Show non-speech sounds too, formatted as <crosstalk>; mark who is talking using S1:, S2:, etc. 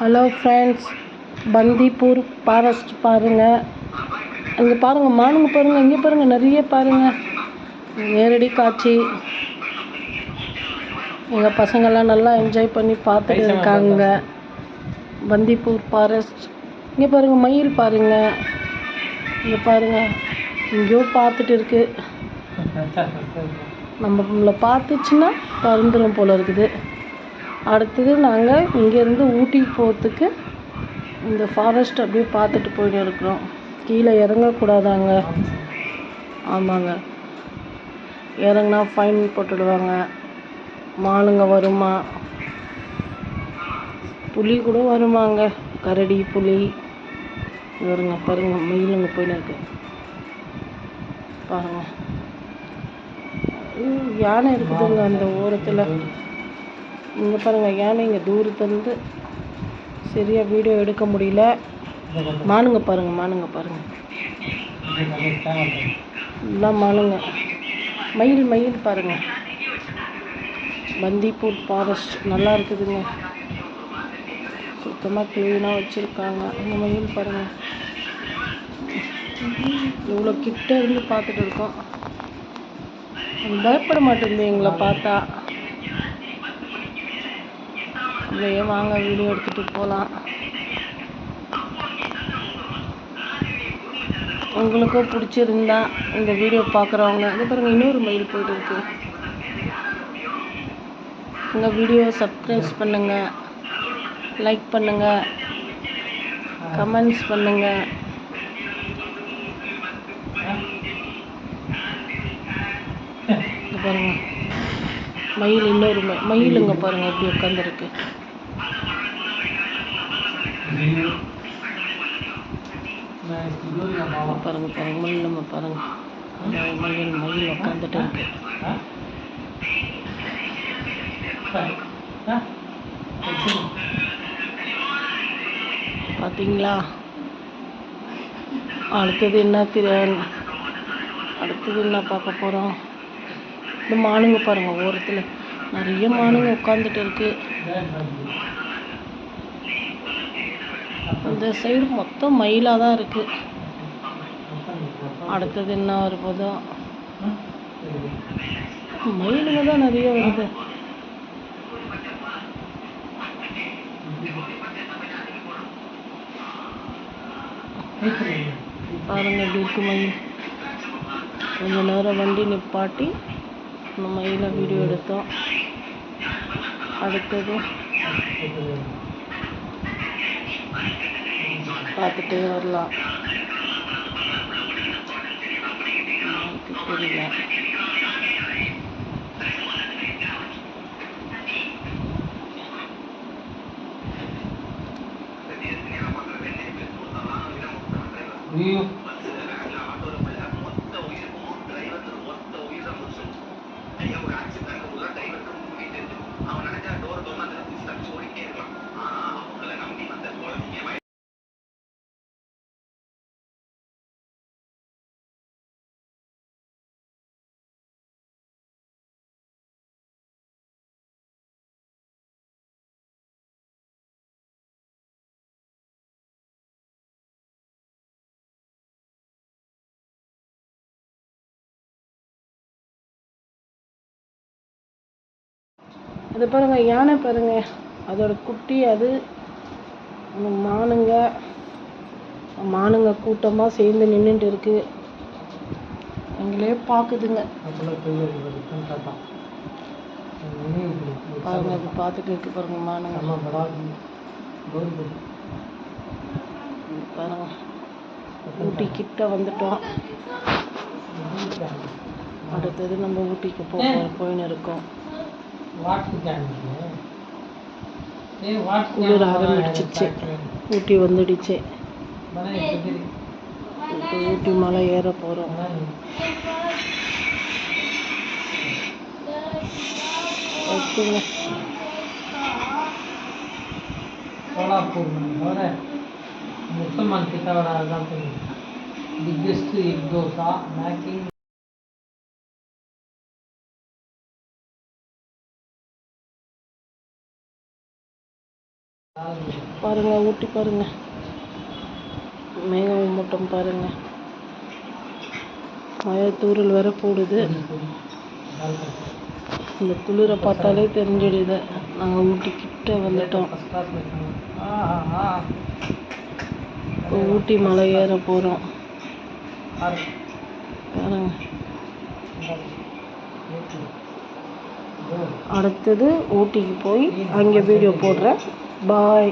S1: Hello friends Bandipur forest பாருங்கள் அங்கே பாருங்கள் மானுங்க பாருங்கள் இங்கே பாருங்கள் நிறைய பாருங்கள் நேரடி காட்சி. எங்கள் பசங்கள்லாம் நல்லா என்ஜாய் பண்ணி பார்த்துட்டு இருக்காங்க. பந்திப்பூர் ஃபாரஸ்ட் இங்கே பாருங்கள் மயில் பாருங்கள் இங்கே பாருங்கள் எங்கேயோ பார்த்துட்டு இருக்கு. <laughs> நம்ம நம்மளை பார்த்துச்சுன்னா பறந்துடும் போல இருக்குது. அடுத்தது நாங்கள் இங்கேருந்து ஊட்டி போகிறதுக்கு இந்த ஃபாரஸ்ட் அப்படியே பார்த்துட்டு போயிட்டு இருக்கிறோம். கீழே இறங்கக்கூடாதாங்க. ஆமாங்க. இறங்குனா ஃபைன் போட்டுடுவாங்க. மானுங்க வருமா? புலி கூட வருமாங்க. கரடி புலி. வருங்க பாருங்க மயிலுங்க போயின்னு இருக்கு. பாருங்க. யானை இருக்குதுங்க அந்த ஓரத்தில். இங்கே பாருங்க இங்கே தூரத்துலேருந்து சரியாக வீடியோ எடுக்க முடியல. மானுங்க பாருங்க மானுங்க பாருங்கள் எல்லாம் மானுங்க. மயில் மயில் பாருங்க. பந்திப்பூர் ஃபாரஸ்ட் நல்லா இருக்குதுங்க. சுத்தமாக க்ளீனாக வச்சுருக்காங்க. இந்த மயில் பாருங்க. இவ்வளோ கிட்ட இருந்து பார்த்துட்டு இருக்கோம். பயப்பட மாட்டேங்குது எங்களை பார்த்தா. அப்படியே வாங்க வீடியோ எடுத்துகிட்டு போகலாம் உங்களுக்கும் பிடிச்சிருந்தா இந்த வீடியோ பார்க்குறவங்க இது பாருங்க இன்னொரு மயில் போயிட்டு இருக்கு. உங்கள் வீடியோ சப்ஸ்கிரைப் பண்ணுங்க லைக் பண்ணுங்க கமெண்ட்ஸ் பண்ணுங்க. இது பாருங்க மயில் இன்னொரு ம- மயிலுங்க பாருங்க எப்படி உட்காந்துருக்கு பாருங்க பாருங்க மயில் நம்ம பாருங்க அந்த மயில் மயில் உட்காந்துட்டு இருக்கு பார்த்தீங்களா அடுத்தது என்ன திரு அடுத்தது என்ன பார்க்க போகிறோம் இந்த மானுங்க பாருங்க ஓரத்தில் நிறைய மானுங்க உட்காந்துட்டு இருக்கு. இந்த சைடு மொத்தம் மயிலாக தான் இருக்கு. அடுத்தது என்ன வரும்போதோ? மயிலுங்க தான் நிறைய வருது. பாருங்க எப்படி இருக்கு மயில். கொஞ்ச நேரம் வண்டி நிப்பாட்டி அந்த மயிலை வீடியோ எடுத்தோம். அடுத்தது பார்த்துட்டே வரலாம். தெரியல தெரியல அது பாருங்க யானை பாருங்க. அதோட குட்டி அது. மானுங்க. மானுங்க கூட்டமாக சேர்ந்து நின்றுட்டு இருக்கு. எங்களே பார்க்குதுங்க பாருங்க அது பார்த்துட்டு இருக்கு பாருங்க மானுங்க. பாருங்க. ஊட்டி கிட்ட வந்துட்டோம். அடுத்தது நம்ம ஊட்டிக்கு போக போயின்னு இருக்கோம். ஊட்டி வந்துடுச்சு. ஊட்டி மலை ஏற போறோம். ஓகேங்க
S2: சோலாப்பூர் தவிர முசல்மான் கிட்டவராக தான் தெரியும். பிக்கெஸ்ட் எக் தோசா மேக்கிங்
S1: பாருங்கள் ஊட்டி பாருங்க. மேகம் மூட்டம் பாருங்க. மயத்தூரில் தூரல் வேற போடுது. இந்த குளிரை பார்த்தாலே தெரிஞ்சிடுது. நாங்கள் ஊட்டி கிட்ட வந்துட்டோம் ஊட்டி மலை ஏற போகிறோம் பாருங்க. அடுத்தது ஊட்டிக்கு போய் அங்கே வீடியோ போடுறேன். பாய்